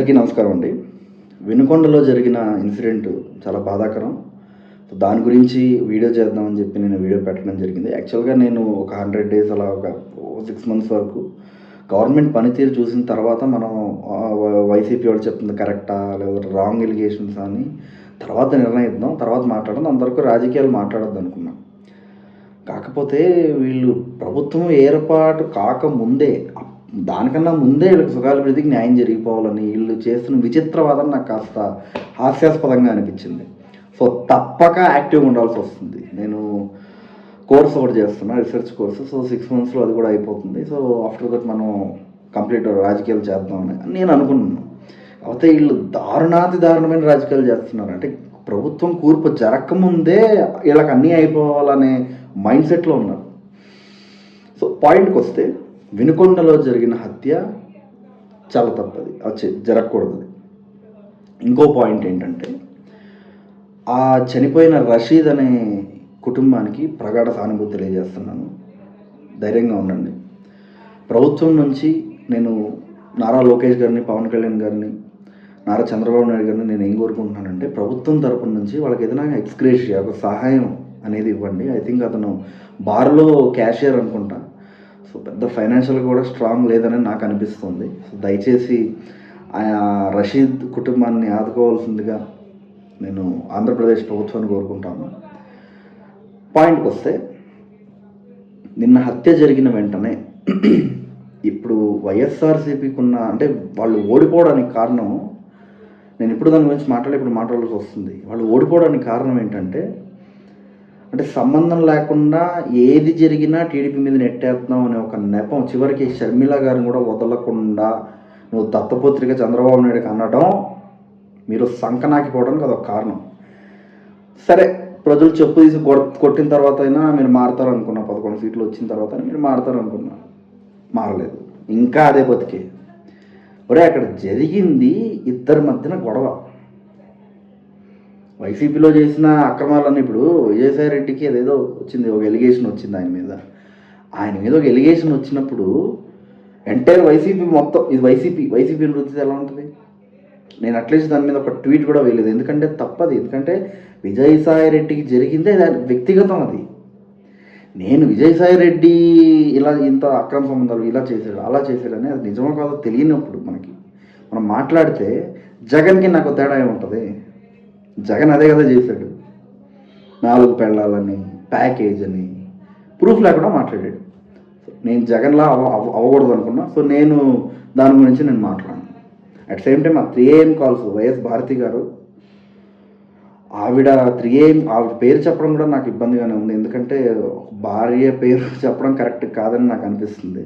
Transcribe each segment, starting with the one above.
అందరికీ నమస్కారం అండి. వినుకొండలో జరిగిన ఇన్సిడెంట్ చాలా బాధాకరం. సో దాని గురించి వీడియో చేద్దామని చెప్పి నేను వీడియో పెట్టడం జరిగింది. యాక్చువల్గా నేను ఒక హండ్రెడ్ డేస్ అలా ఒక సిక్స్ మంత్స్ వరకు గవర్నమెంట్ పనితీరు చూసిన తర్వాత మనం వ- వైసీపీ వాళ్ళు చెప్తుంది కరెక్టా లేదా రాంగ్ ఎలిగేషన్స్ అని తర్వాత నిర్ణయిద్దాం తర్వాత మాట్లాడదాం అంతవరకు రాజకీయాలు మాట్లాడద్దు అనుకున్నాం. కాకపోతే వీళ్ళు ప్రభుత్వం ఏర్పాటు కాకముందే దానికన్నా ముందే వీళ్ళకి సుగాల బ్రతికి న్యాయం జరిగిపోవాలని వీళ్ళు చేస్తున్న విచిత్రవాదం నాకు కాస్త హాస్యాస్పదంగా అనిపించింది. సో తప్పక యాక్టివ్గా ఉండాల్సి వస్తుంది. నేను కోర్స్ ఒకటి చేస్తున్నా రీసెర్చ్ కోర్సు. సో సిక్స్ మంత్స్లో అది కూడా అయిపోతుంది. సో ఆఫ్టర్ దట్ మనం కంప్లీట్ రాజకీయాలు చేద్దామని నేను అనుకున్నాను. కాకపోతే వీళ్ళు దారుణాతి దారుణమైన రాజకీయాలు చేస్తున్నారు. అంటే ప్రభుత్వం కూర్పు జరగకముందే వీళ్ళకి అన్నీ అయిపోవాలనే మైండ్ సెట్లో ఉన్నారు. సో పాయింట్కి వస్తే వినుకొండలో జరిగిన హత్య చాలా తప్పది. వచ్చి జరగకూడదు ఇంకో పాయింట్ ఏంటంటే ఆ చనిపోయిన రషీద్ అనే కుటుంబానికి ప్రగాఢ సానుభూతి తెలియజేస్తున్నాను. ధైర్యంగా ఉండండి. ప్రభుత్వం నుంచి నేను నారా లోకేష్ గారిని పవన్ కళ్యాణ్ గారిని నారా చంద్రబాబు నాయుడు గారిని నేను ఏం కోరుకుంటున్నానంటే ప్రభుత్వం తరపున నుంచి వాళ్ళకి ఏదైనా ఎక్స్క్రేషియా ఒక సహాయం అనేది ఇవ్వండి. ఐ థింక్ అతను బార్లో క్యాషియర్ అనుకుంటా. సో పెద్ద ఫైనాన్షియల్ కూడా స్ట్రాంగ్ లేదని నాకు అనిపిస్తుంది. సో దయచేసి రషీద్ కుటుంబాన్ని ఆదుకోవాల్సిందిగా నేను ఆంధ్రప్రదేశ్ ప్రభుత్వాన్ని కోరుకుంటాను. పాయింట్కి వస్తే నిన్న హత్య జరిగిన వెంటనే ఇప్పుడు వైఎస్ఆర్సీపీకి ఉన్న అంటే వాళ్ళు ఓడిపోవడానికి కారణం నేను ఇప్పుడు దాని గురించి మాట్లాడే ఇప్పుడు మాట్లాడాల్సి వస్తుంది. వాళ్ళు ఓడిపోవడానికి కారణం ఏంటంటే అంటే సంబంధం లేకుండా ఏది జరిగినా టీడీపీ మీద నెట్టేస్తున్నాం అనే ఒక నెపం చివరికి షర్మిల గారిని కూడా వదలకుండా నువ్వు దత్తపుత్రిక చంద్రబాబు నాయుడుకి అనడం మీరు సంకనాకిపోవడానికి అదొక కారణం. సరే ప్రజలు చెప్పు తీసి కొట్టిన తర్వాత అయినా మీరు మారుతారు అనుకున్నా పదకొండు సీట్లు వచ్చిన తర్వాత మీరు మారుతారు అనుకున్నా మారలేదు. ఇంకా అదే బతికే. ఒరే అక్కడ జరిగింది ఇద్దరి మధ్యన గొడవ. వైసీపీలో చేసిన అక్రమాలన్నీ ఇప్పుడు విజయసాయి రెడ్డికి అదేదో వచ్చింది ఒక ఎలిగేషన్ వచ్చింది ఆయన మీద. ఆయన మీద ఒక ఎలిగేషన్ వచ్చినప్పుడు ఎంటైర్ వైసీపీ మొత్తం ఇది వైసీపీ వైసీపీ వృత్తి ఎలా ఉంటుంది? నేను అట్లీస్ట్ దాని మీద ఒక ట్వీట్ కూడా వేయలేదు. ఎందుకంటే తప్పది. ఎందుకంటే విజయసాయి రెడ్డికి జరిగిందే దాని వ్యక్తిగతం అది. నేను విజయసాయి రెడ్డి ఇలా ఇంత అక్రమ సంబంధాలు ఇలా చేశాడు అలా చేశాడని అది నిజమో కాదో తెలియనప్పుడు మనకి. మనం మాట్లాడితే జగన్కి నాకు తేడా ఏముంటుంది? జగన్ అదే కదా చేశాడు. నాలుగు పెళ్ళాలని ప్యాకేజ్ అని ప్రూఫ్ లేకుండా మాట్లాడాడు. నేను జగన్లా అవ అవ్వకూడదు అనుకున్నా సో నేను దాని గురించి నేను మాట్లాడాను. అట్ సేమ్ టైం ఆ three AM calls YS Bharathi గారు ఆవిడ త్రీ ఏఎం ఆవిడ పేరు చెప్పడం కూడా నాకు ఇబ్బందిగానే ఉంది. ఎందుకంటే భార్య పేరు చెప్పడం కరెక్ట్ కాదని నాకు అనిపిస్తుంది.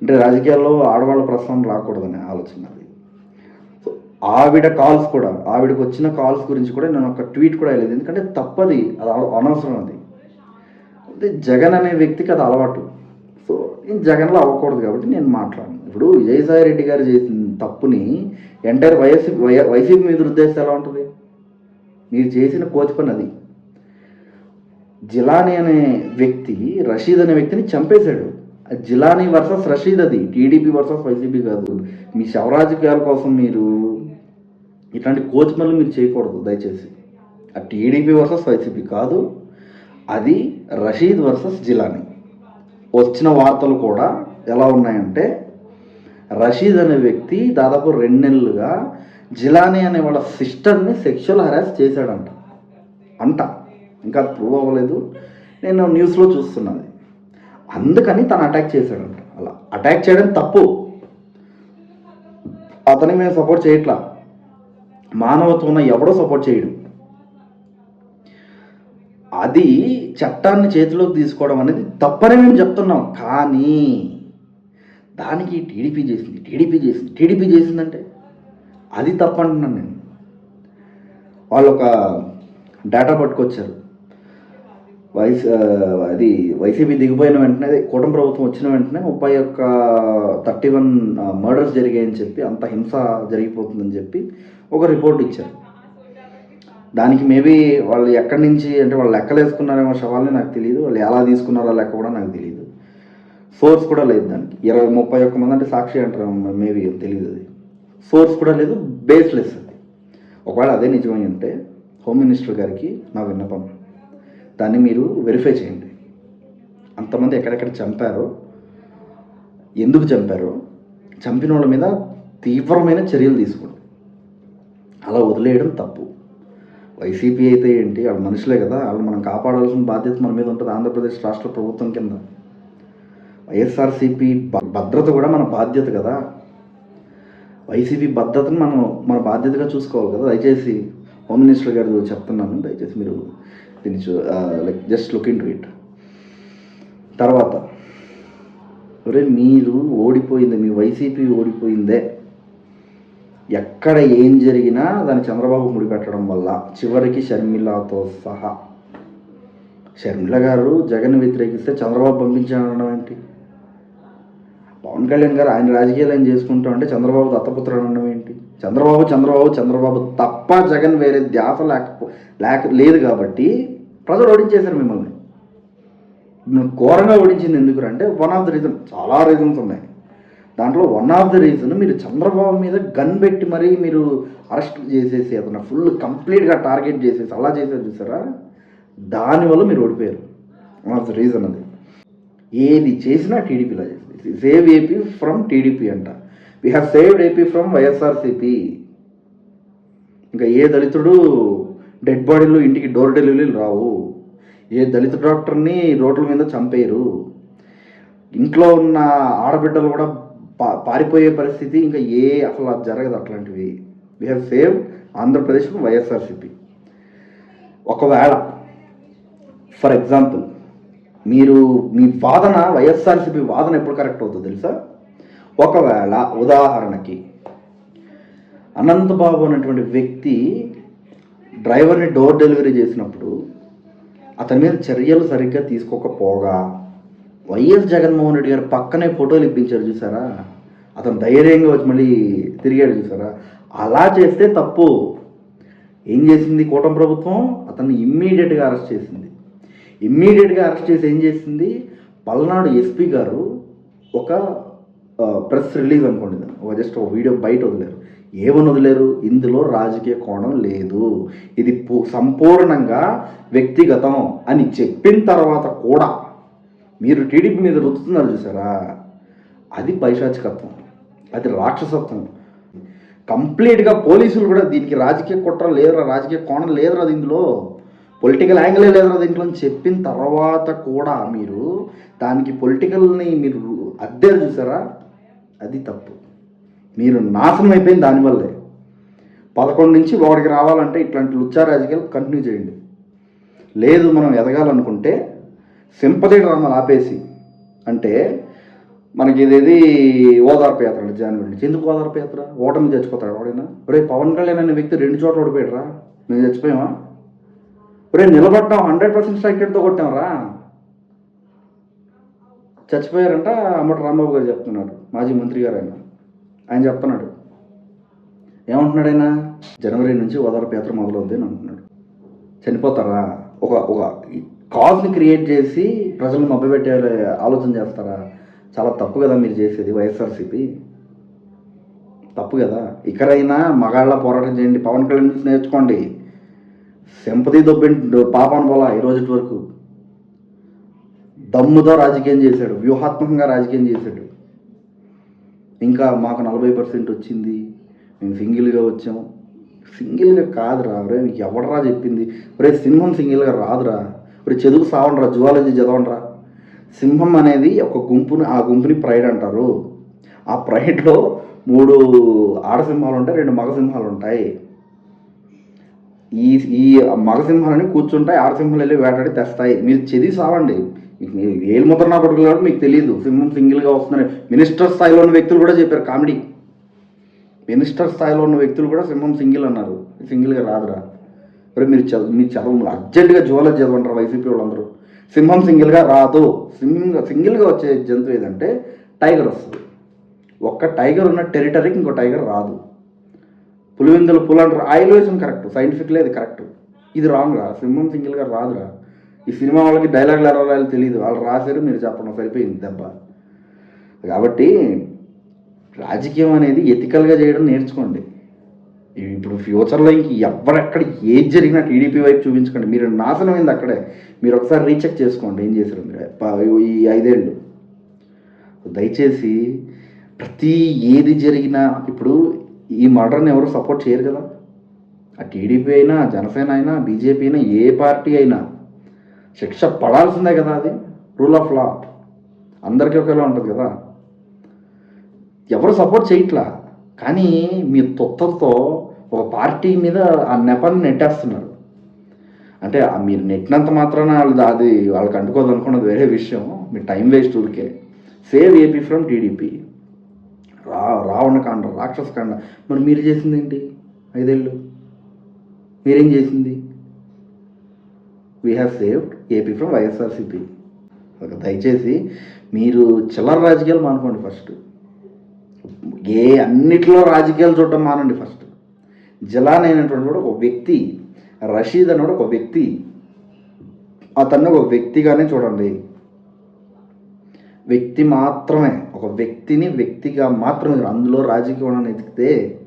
అంటే రాజకీయాల్లో ఆడవాళ్ళ ప్రస్తావన రాకూడదనే ఆలోచన అది ఆవిడ కాల్స్ కూడా ఆవిడకి వచ్చిన కాల్స్ గురించి కూడా నేను ఒక ట్వీట్ కూడా వేయలేదు ఎందుకంటే తప్పది అది అనవసరం అది. అంటే జగన్ అనే వ్యక్తికి అది అలవాటు. సో నేను జగన్లో అవ్వకూడదు కాబట్టి నేను మాట్లాడను. ఇప్పుడు విజయసాయి రెడ్డి గారు చేసిన తప్పుని ఎంటైర్ వైఎస్ వైసీపీ మీద ఉద్దేశం ఎలా ఉంటుంది? మీరు చేసిన కోతి పని అది. జిలానీ అనే వ్యక్తి రషీద్ అనే వ్యక్తిని చంపేశాడు. జిలానీ వర్సెస్ రషీద్ అది. టీడీపీ వర్సెస్ వైసీపీ కాదు. మీ శవరాజకీయాల కోసం మీరు ఇట్లాంటి కోతి పనులు మీరు చేయకూడదు దయచేసి. ఆ టీడీపీ వర్సెస్ వైసీపీ కాదు అది రషీద్ వర్సెస్ జిలానీ. వచ్చిన వార్తలు కూడా ఎలా ఉన్నాయంటే రషీద్ అనే వ్యక్తి దాదాపు రెండు నెలలుగా జిలానీ అనే వాళ్ళ సిస్టర్ని సెక్షువల్ హెరాస్ చేశాడంట. అంట. ఇంకా ప్రూవ్ అవ్వలేదు. నేను న్యూస్లో చూస్తున్నది. అందుకని తను అటాక్ చేశాడంట. అలా అటాక్ చేయడం తప్పు. అతని మేము సపోర్ట్ చేయట్లా. మానవత్వం ఉన్న ఎవడో సపోర్ట్ చేయడు. అది చట్టాన్ని చేతిలోకి తీసుకోవడం అనేది తప్పని మేము చెప్తున్నాం. కానీ దానికి టీడీపీ చేసింది టీడీపీ చేసింది టీడీపీ చేసిందంటే అది తప్పంటున్నాను నేను. వాళ్ళు ఒక డేటా పట్టుకొచ్చారు. వైస్ అది వైసీపీ దిగిపోయిన వెంటనే కూటమి ప్రభుత్వం వచ్చిన వెంటనే ముప్పై ఒక్క థర్టీ వన్ మర్డర్స్ జరిగాయని చెప్పి అంత హింస జరిగిపోతుందని చెప్పి ఒక రిపోర్ట్ ఇచ్చారు. దానికి మేబీ వాళ్ళు ఎక్కడి నుంచి అంటే వాళ్ళు లెక్కలు వేసుకున్నారేమో శవాల్ని నాకు తెలియదు వాళ్ళు ఎలా తీసుకున్నారో లెక్క కూడా నాకు తెలియదు సోర్స్ కూడా లేదు దానికి. ఇరవై ముప్పై ఒక్క మంది అంటే సాక్షి అంటారు. మేబీ తెలియదు అది. సోర్స్ కూడా లేదు బేస్లెస్ అది. ఒకవేళ అదే నిజమై ఉంటే హోమ్ మినిస్టర్ గారికి నా విన్నపం. దాన్ని మీరు వెరిఫై చేయండి. అంతమంది ఎక్కడెక్కడ చంపారో ఎందుకు చంపారో చంపిన వాళ్ళ మీద తీవ్రమైన చర్యలు తీసుకోండి. అలా వదిలేయడం తప్పు. వైసీపీ అయితే ఏంటి వాళ్ళ మనుషులే కదా వాళ్ళు మనం కాపాడాల్సిన బాధ్యత మన మీద ఉంటుంది ఆంధ్రప్రదేశ్ రాష్ట్ర ప్రభుత్వం కింద. వైఎస్ఆర్సీపీ భద్రత కూడా మన బాధ్యత కదా. వైసీపీ భద్రతను మనం మన బాధ్యతగా చూసుకోవాలి కదా. దయచేసి హోమ్ మినిస్టర్ గారు చెప్తున్నాను దయచేసి మీరు దీన్ని like just look into it. తర్వాత ఒరే మీరు ఓడిపోయింది మీ వైసీపీ ఓడిపోయిందే. ఎక్కడ ఏం జరిగినా దాన్ని చంద్రబాబు ముడిపెట్టడం వల్ల చివరికి షర్మిలతో సహా. షర్మిల గారు జగన్ వ్యతిరేకిస్తే చంద్రబాబు పంపించాడడం ఏంటి? పవన్ కళ్యాణ్ గారు ఆయన రాజకీయాలు ఆయన చేసుకుంటా అంటే చంద్రబాబు దత్తపుత్రుడు అనడం ఏంటి? చంద్రబాబు చంద్రబాబు చంద్రబాబు తప్ప జగన్ వేరే ధ్యాస లేకపో లేక లేదు కాబట్టి ప్రజలు ఓడించేశారు మిమ్మల్ని. మిమ్మల్ని ఘోరంగా ఓడించింది ఎందుకు అంటే వన్ ఆఫ్ ద రీజన్ చాలా రీజన్స్ ఉన్నాయి. దాంట్లో వన్ ఆఫ్ ద రీజన్ మీరు చంద్రబాబు మీద గన్ పెట్టి మరీ మీరు అరెస్ట్ చేసేసి అతను ఫుల్ కంప్లీట్గా టార్గెట్ చేసేసి అలా చేసేది చూసారా? దానివల్ల మీరు ఓడిపోయారు. వన్ ఆఫ్ ద రీజన్ అది. ఏది చేసినా టీడీపీలో చేసింది. సేవ్ ఏపీ ఫ్రమ్ టీడీపీ అంట. We have saved AP from YSRCP ఇంకా ఏ దళితుడు డెడ్ బాడీలు ఇంటికి డోర్ డెలివరీలు రావు. ఏ దళిత డాక్టర్ని రోడ్ల మీద చంపేయరు. ఇంట్లో ఉన్న ఆడబిడ్డలు కూడా పా పారిపోయే పరిస్థితి ఇంకా ఏ అసలు జరగదు అట్లాంటివి. We have save Andhra Pradesh YSRCP ఒకవేళ ఫర్ ఎగ్జాంపుల్ మీరు మీ వాదన వైఎస్ఆర్సిపి వాదన ఎప్పుడు కరెక్ట్ అవుతుందో తెలుసా? ఒకవేళ ఉదాహరణకి అనంతబాబు అనేటువంటి వ్యక్తి డ్రైవర్ని డోర్ డెలివరీ చేసినప్పుడు అతని మీద చర్యలు సరిగ్గా తీసుకోకపోగా వైఎస్ జగన్మోహన్ రెడ్డి గారు పక్కనే ఫోటోలు ఇప్పించారు చూసారా? అతను ధైర్యంగా వచ్చి మళ్ళీ తిరిగాడు చూసారా? అలా చేస్తే తప్పు. ఏం చేసింది కూటమి ప్రభుత్వం? అతన్ని ఇమ్మీడియట్గా అరెస్ట్ చేసింది. ఇమ్మీడియట్గా అరెస్ట్ చేసి ఏం చేసింది? పల్నాడు ఎస్పీ గారు ఒక ప్రెస్ రిలీజ్ అనుకోండి ఒక జస్ట్ ఒక వీడియో బయట వదిలేరు. ఏమని వదిలేరు? ఇందులో రాజకీయ కోణం లేదు. ఇది సంపూర్ణంగా వ్యక్తిగతం అని చెప్పిన తర్వాత కూడా మీరు టీడీపీ మీద రుతుతున్నారు చూసారా? అది పైశాచికత్వం. అది రాక్షసత్వం. కంప్లీట్గా పోలీసులు కూడా దీనికి రాజకీయ కుట్ర లేదురా రాజకీయ కోణం లేదురా ఇందులో. పొలిటికల్ యాంగిలే లేదురా దీంట్లో అని చెప్పిన తర్వాత కూడా మీరు దానికి పొలిటికల్ని మీరు అద్దెలు చూసారా? అది తప్పు. మీరు నాశనం అయిపోయింది దానివల్లే పదకొండు నుంచి ఒకటికి రావాలంటే ఇట్లాంటి లుచ్చా రాజకీయాలు కంటిన్యూ చేయండి. లేదు మనం ఎదగాలనుకుంటే సింపతి డ్రామాలు ఆపేసి అంటే మనకి ఇదేది ఓదార్పు యాత్ర అండి జనవరి నుంచి. ఎందుకు ఓదార్పు యాత్ర? ఓటమి చచ్చిపోతాడు ఎవడైనా? రే పవన్ కళ్యాణ్ అనే వ్యక్తి రెండు చోట్ల ఓడిపోయాడురా. మేము చచ్చిపోయామా? రే నిలబడ్డాం హండ్రెడ్ పర్సెంట్ స్ట్రైక్ రేట్తో కొట్టాంరా. చచ్చిపోయారంట అమ్మటి రాంబాబు గారు చెప్తున్నాడు మాజీ మంత్రి గారు ఆయన. ఆయన చెప్తున్నాడు ఏమంటున్నాడు ఆయన? జనవరి నుంచి ఓదార్పు యాత్ర మొదలవుద్ది అని అంటున్నాడు. చనిపోతారా? ఒక ఒక కాజ్ని క్రియేట్ చేసి ప్రజలను మభ్యపెట్టే ఆలోచన చేస్తారా? చాలా తప్పు కదా మీరు చేసేది వైఎస్ఆర్సీపీ. తప్పు కదా. ఇక్కడైనా మగాళ్ళ పోరాటం చేయండి. పవన్ కళ్యాణ్ నుంచి నేర్చుకోండి. సింపతి దొబ్బిండు పాపాను పోలా ఈ రోజు వరకు. దమ్ముతో రాజకీయం చేశాడు. వ్యూహాత్మకంగా రాజకీయం చేశాడు. ఇంకా మాకు నలభై పర్సెంట్ వచ్చింది. మేము సింగిల్గా వచ్చాం. సింగిల్గా కాదురా. రే మీకు ఎవడరా చెప్పింది? రే సింహం సింగిల్గా రాదురా. ఇప్పుడు చదువు సావండ్రా జువాలజీ చదవండిరా. సింహం అనేది ఒక గుంపుని ఆ గుంపుని ప్రైడ్ అంటారు. ఆ ప్రైడ్లో మూడు ఆడసింహాలు ఉంటాయి రెండు మగసింహాలు ఉంటాయి. ఈ ఈ మగసింహాలని కూర్చుంటాయి ఆడసింహాలు వెళ్ళి వేటాడి తెస్తాయి. మీరు చదివి సావండి. మీకు మీరు ఏలు ముద్ర నా కొడుకులు కాబట్టి మీకు తెలియదు సింహం సింగిల్గా వస్తుందని. మినిస్టర్ స్థాయిలో ఉన్న వ్యక్తులు కూడా చెప్పారు కామెడీ. మినిస్టర్ స్థాయిలో ఉన్న వ్యక్తులు కూడా సింహం సింగిల్ అన్నారు. సింగిల్గా రాదురా. మరి మీరు చదువు మీ చదువు అర్జెంటుగా జువాలజీ చదవంటారు వైసీపీ వాళ్ళందరూ. సింహం సింగిల్గా రాదు. సింగ సింగిల్గా వచ్చే జంతువు ఏదంటే టైగర్ వస్తుంది. ఒక్క టైగర్ ఉన్న టెరిటరీకి ఇంకో టైగర్ రాదు. పులివెందుల పులు అంటారు ఆయుర్వేదం కరెక్ట్ సైంటిఫిక్లే అది కరెక్ట్. ఇది రాంగ్ రా సింహం సింగిల్గా రాదురా. ఈ సినిమా వాళ్ళకి డైలాగులు ఎరవాళ్ళు తెలియదు వాళ్ళు రాశారు మీరు చెప్పడం సరిపోయింది దెబ్బ. కాబట్టి రాజకీయం అనేది ఎథికల్గా చేయడం నేర్చుకోండి. ఇప్పుడు ఫ్యూచర్లో ఇంక ఎవరెక్కడ ఏది జరిగినా టీడీపీ వైపు చూపించకండి. మీరు నాశనం అయింది అక్కడే. మీరు ఒకసారి రీచెక్ చేసుకోండి. ఏం చేశారు మీరు? ఈ ఐదేళ్ళు. దయచేసి ప్రతి ఏది జరిగినా ఇప్పుడు ఈ మర్డర్ని ఎవరు సపోర్ట్ చేయరు కదా. ఆ టీడీపీ అయినా జనసేన అయినా బీజేపీ అయినా ఏ పార్టీ అయినా శిక్ష పడాల్సిందే కదా అది. రూల్ ఆఫ్ లా అందరికీ ఒకేలా ఉంటుంది కదా. ఎవరు సపోర్ట్ చేయట్లా? కానీ మీ తొత్తలతో ఒక పార్టీ మీద ఆ నెపాన్ని నెట్టేస్తున్నారు. అంటే మీరు నెట్టినంత మాత్రాన వాళ్ళు అది వాళ్ళకి అంటుకోదు అనుకున్నది వేరే విషయం. మీ టైం వేస్ట్ ఊరికే. Save AP from TDP. రా రావణకాండ రాక్షసకాండ మరి మీరు చేసింది ఏంటి? ఐదేళ్ళు. మీరేం చేసింది? We have saved AP from YSRCP దయచేసి మీరు చిల్లర రాజకీయాలు మానుకోండి ఫస్ట్. ఏ అన్నిట్లో రాజకీయాలు చూడడం మానండి ఫస్ట్. జలాన్ అయినటువంటి కూడా ఒక వ్యక్తి రషీద్ అన్నాడు ఒక వ్యక్తి అతన్ని ఒక వ్యక్తిగానే చూడండి. వ్యక్తి మాత్రమే ఒక వ్యక్తిని వ్యక్తిగా మాత్రమే అందులో రాజకీయం ఎతికితే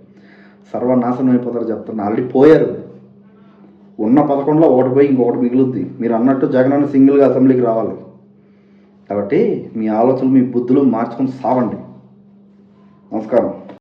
సర్వనాశనం అయిపోతారు చెప్తున్నా. ఆల్రెడీ పోయారు. ఉన్న పదకొండులో ఒకటి పోయి ఇంకొకటి మిగులుద్ది. మీరు అన్నట్టు జగన్ అన్న సింగిల్గా అసెంబ్లీకి రావాలి. కాబట్టి మీ ఆలోచనలు మీ బుద్ధులు మార్చుకొని సావండి. నమస్కారం.